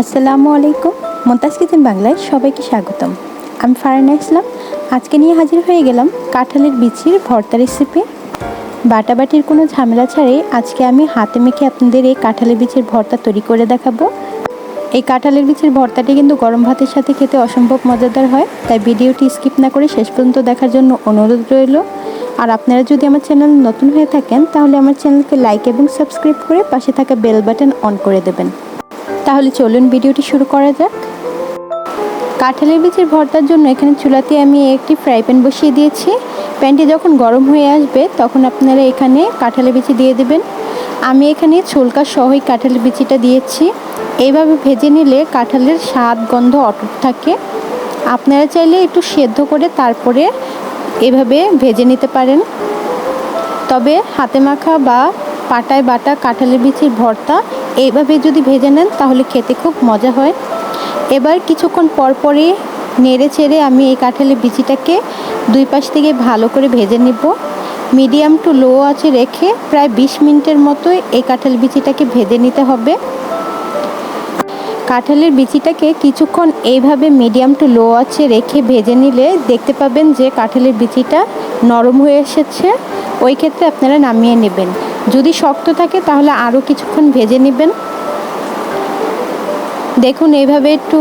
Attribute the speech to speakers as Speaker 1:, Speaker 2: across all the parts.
Speaker 1: আসসালামু আলাইকুম। মন্তাজ কিচেন বাংলায় সবাইকে স্বাগতম। আমি ফারানা ইসলাম। আজকে নিয়ে হাজির হয়ে গেলাম কাঁঠালের বিচির ভর্তা রেসিপি বাটাবাটির কোনো ঝামেলা ছাড়াই আজকে আমি হাতে মেখে আপনাদের এই কাঁঠালের বিচির ভর্তা তৈরি করে দেখাবো। এই কাঁঠালের বিচির ভর্তাটি কিন্তু গরম ভাতের সাথে খেতে অসম্ভব মজাদার হয়, তাই ভিডিওটি স্কিপ না করে শেষ পর্যন্ত দেখার জন্য অনুরোধ রইল। আর আপনারা যদি আমার চ্যানেল নতুন হয়ে থাকেন, তাহলে আমার চ্যানেলকে লাইক এবং সাবস্ক্রাইব করে পাশে থাকা বেল বাটন অন করে দেবেন। তাহলে চলুন ভিডিওটি শুরু করা যাক। কাঁঠালের বীজের ভর্তার জন্য এখানে চুলাতে আমি একটি ফ্রাই প্যান বসিয়ে দিয়েছি। প্যানটি যখন গরম হয়ে আসবে, তখন আপনারা এখানে কাঁঠালের বিচি দিয়ে দেবেন। আমি এখানে ছুলকা সহই কাঁঠালের বিচিটা দিয়েছি। এইভাবে ভেজে নিলে কাঁঠালের স্বাদ, গন্ধ অটুট থাকে। আপনারা চাইলে একটু সেদ্ধ করে তারপরে এভাবে ভেজে নিতে পারেন। তবে হাতে মাখা বা পাটায় বাটা কাঁঠালের বিচির ভর্তা এইভাবে যদি ভেজে নেন, তাহলে খেতে খুব মজা হয়। এবার কিছুক্ষণ পর পরে নেড়ে চেড়ে আমি এই কাঁঠালের বিচিটাকে দুই পাশ থেকে ভালো করে ভেজে নেব। মিডিয়াম টু লো আছে রেখে প্রায় বিশ মিনিটের মতো এই কাঁঠাল বিচিটাকে ভেজে নিতে হবে। কাঁঠালের বিচিটাকে কিছুক্ষণ এইভাবে মিডিয়াম টু লো আছে রেখে ভেজে নিলে দেখতে পাবেন যে কাঁঠালের বিচিটা নরম হয়ে এসেছে। ওই ক্ষেত্রে আপনারা নামিয়ে নেবেন। যদি শক্ত থাকে, তাহলে আরও কিছুক্ষণ ভেজে নেবেন। দেখুন এইভাবে একটু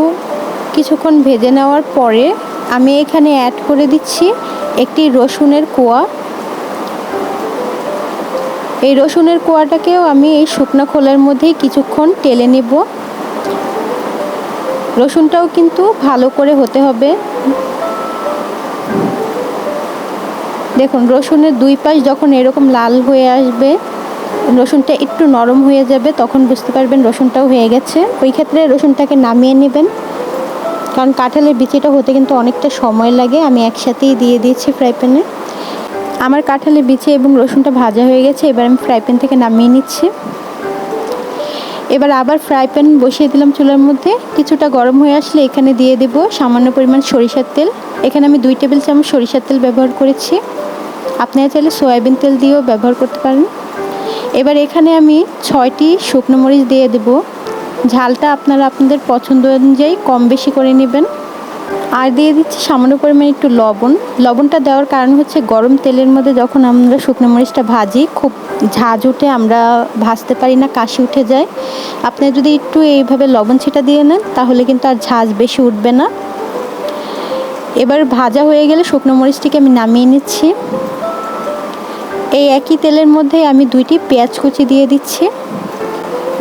Speaker 1: কিছুক্ষণ ভেজে নেওয়ার পরে আমি এখানে অ্যাড করে দিচ্ছি একটি রসুনের কোয়া। এই রসুনের কোয়াটাকেও আমি এই শুকনো খোলার মধ্যেই কিছুক্ষণ টেলে নেব। রসুনটাও কিন্তু ভালো করে হতে হবে। দেখুন, রসুনের দুই পাশ যখন এরকম লাল হয়ে আসবে, রসুনটা একটু নরম হয়ে যাবে, তখন বুঝতে পারবেন রসুনটাও হয়ে গেছে। ওই ক্ষেত্রে রসুনটাকে নামিয়ে নেবেন। কারণ কাঁঠালের বিচিটা হতে কিন্তু অনেকটা সময় লাগে। আমি একসাথেই দিয়ে দিয়েছি ফ্রাই প্যানে। আমার কাঁঠালের বিচি এবং রসুনটা ভাজা হয়ে গেছে, এবার আমি ফ্রাই প্যান থেকে নামিয়ে নিচ্ছি। এবার আবার ফ্রাই প্যান বসিয়ে দিলাম চুলার মধ্যে। কিছুটা গরম হয়ে আসলে এখানে দিয়ে দেব সামান্য পরিমাণ সরিষার তেল। এখানে আমি দুই টেবিল চামচ সরিষার তেল ব্যবহার করেছি। আপনারা চাইলে সয়াবিন তেল দিয়েও ব্যবহার করতে পারেন। এবার এখানে আমি ছয়টি শুকনো মরিচ দিয়ে দেব। ঝালটা আপনারা আপনাদের পছন্দ অনুযায়ী কম বেশি করে নেবেন। আর দিয়ে দিচ্ছি সামান্য পরিমাণে একটু লবণ। লবণটা দেওয়ার কারণ হচ্ছে গরম তেলের মধ্যে যখন আমরা শুকনো মরিচটা ভাজি, খুব ঝাঁজ উঠে আমরা ভাজতে পারি না, কাশি উঠে যায়। আপনি যদি একটু এইভাবে লবণ ছিটা দিয়ে নেন, তাহলে কিন্তু আর ঝাঁজ বেশি উঠবে না। এবার ভাজা হয়ে গেলে শুকনো মরিচটিকে আমি নামিয়ে নিচ্ছি। এই একই তেলের মধ্যে আমি দুইটি পেঁয়াজ কুচি দিয়ে দিচ্ছি।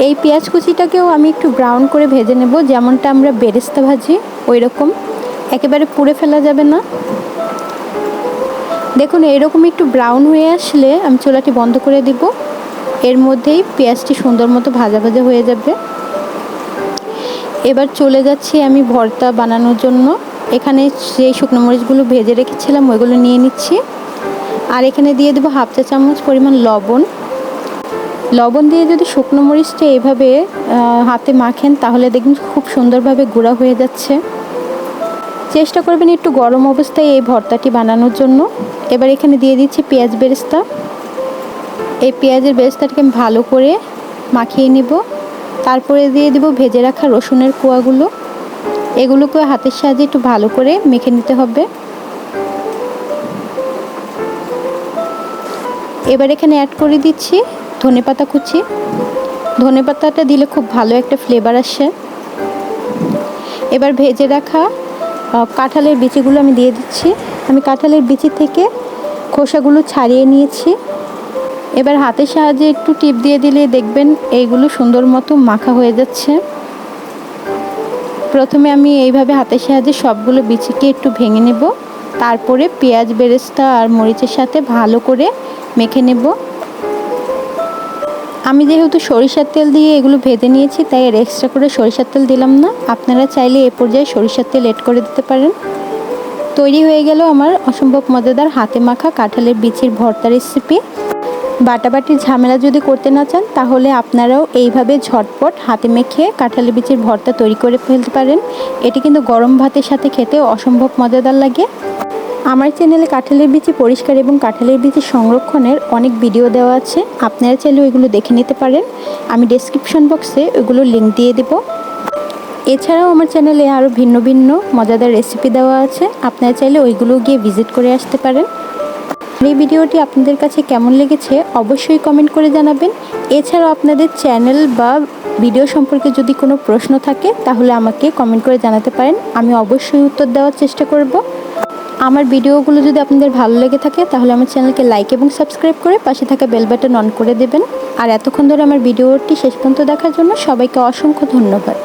Speaker 1: এই পেঁয়াজ কুচিটাকেও আমি একটু ব্রাউন করে ভেজে নেব, যেমনটা আমরা বেরেস্তা ভাজি ওই রকম একেবারে পুড়ে ফেলা যাবে না। দেখুন এরকম একটু ব্রাউন হয়ে আসলে আমি চুলাটি বন্ধ করে দিব। এর মধ্যেই পেঁয়াজটি সুন্দর মতো ভাজা ভাজা হয়ে যাবে। এবার চলে যাচ্ছি আমি ভর্তা বানানোর জন্য। এখানে যে শুকনো মরিচগুলো ভেজে রেখেছিলাম, ওইগুলো নিয়ে নিচ্ছি। আর এখানে দিয়ে দেবো হাফ চা চামচ পরিমাণ লবণ। লবণ দিয়ে যদি শুকনো মরিচটা এইভাবে হাতে মাখেন, তাহলে দেখবেন খুব সুন্দরভাবে গুঁড়া হয়ে যাচ্ছে। চেষ্টা করবেন একটু গরম অবস্থায় এই ভর্তাটি বানানোর জন্য। এবার এখানে দিয়ে দিচ্ছি পেঁয়াজ বেরেস্তা। এই পেঁয়াজের বেরেস্তাটাকে আমি ভালো করে মাখিয়ে নিব। তারপরে দিয়ে দেবো ভেজে রাখা রসুনের কোয়াগুলো। এগুলোকে হাতের সাহায্যে একটু ভালো করে মেখে নিতে হবে। এবার এখানে অ্যাড করে দিচ্ছি ধনে পাতা কুচি। ধনে পাতাটা দিলে খুব ভালো একটা ফ্লেভার আসে। এবার ভেজে রাখা কাঁঠালের বিচিগুলো আমি দিয়ে দিচ্ছি। আমি কাঁঠালের বিচি থেকে খোসাগুলো ছাড়িয়ে নিয়েছি। এবার হাতের সাহায্যে একটু টিপ দিয়ে দিলে দেখবেন এইগুলো সুন্দর মতো মাখা হয়ে যাচ্ছে। প্রথমে আমি এইভাবে হাতের সাহায্যে সবগুলো বিচিকে একটু ভেঙে নেব। তারপরে পেঁয়াজ, বেরেস্তা আর মরিচের সাথে ভালো করে মেখে নেব। আমি যেহেতু সরিষার তেল দিয়ে এগুলো ভেজে নিয়েছি, তাই এর এক্সট্রা করে সরিষার তেল দিলাম না। আপনারা চাইলে এ পর্যায়ে সরিষার তেল এড করে দিতে পারেন। তৈরি হয়ে গেল আমার অসম্ভব মজাদার হাতে মাখা কাঁঠালের বিচির ভর্তা রেসিপি বাটাবাটির ঝামেলা যদি করতে না চান, তাহলে আপনারাও এইভাবে ঝটপট হাতে মেখে কাঁঠালের বিচির ভর্তা তৈরি করে ফেলতে পারেন। এটি কিন্তু গরম ভাতের সাথে খেতে অসম্ভব মজাদার লাগে। আমার চ্যানেলে কাঁঠালের বিচি পরিষ্কার এবং কাঁঠালের বিচি সংরক্ষণের অনেক ভিডিও দেওয়া আছে। আপনারা চাইলে ওইগুলো দেখে নিতে পারেন। আমি ডেসক্রিপশন বক্সে ওইগুলো লিঙ্ক দিয়ে দেব। এছাড়াও আমার চ্যানেলে আরও ভিন্ন ভিন্ন মজাদার রেসিপি দেওয়া আছে। আপনারা চাইলে ওইগুলো গিয়ে ভিজিট করে আসতে পারেন। এই ভিডিওটি আপনাদের কাছে কেমন লেগেছে অবশ্যই কমেন্ট করে জানাবেন। এছাড়াও আপনাদের চ্যানেল বা ভিডিও সম্পর্কে যদি কোনো প্রশ্ন থাকে, তাহলে আমাকে কমেন্ট করে জানাতে পারেন। আমি অবশ্যই উত্তর দেওয়ার চেষ্টা করব। আমার ভিডিওগুলো যদি আপনাদের ভালো লেগে থাকে, তাহলে আমার চ্যানেলকে লাইক এবং সাবস্ক্রাইব করে পাশে থাকা বেল বাটন অন করে দেবেন। আর এতক্ষণ ধরে আমার ভিডিওটি শেষ পর্যন্ত দেখার জন্য সবাইকে অসংখ্য ধন্যবাদ।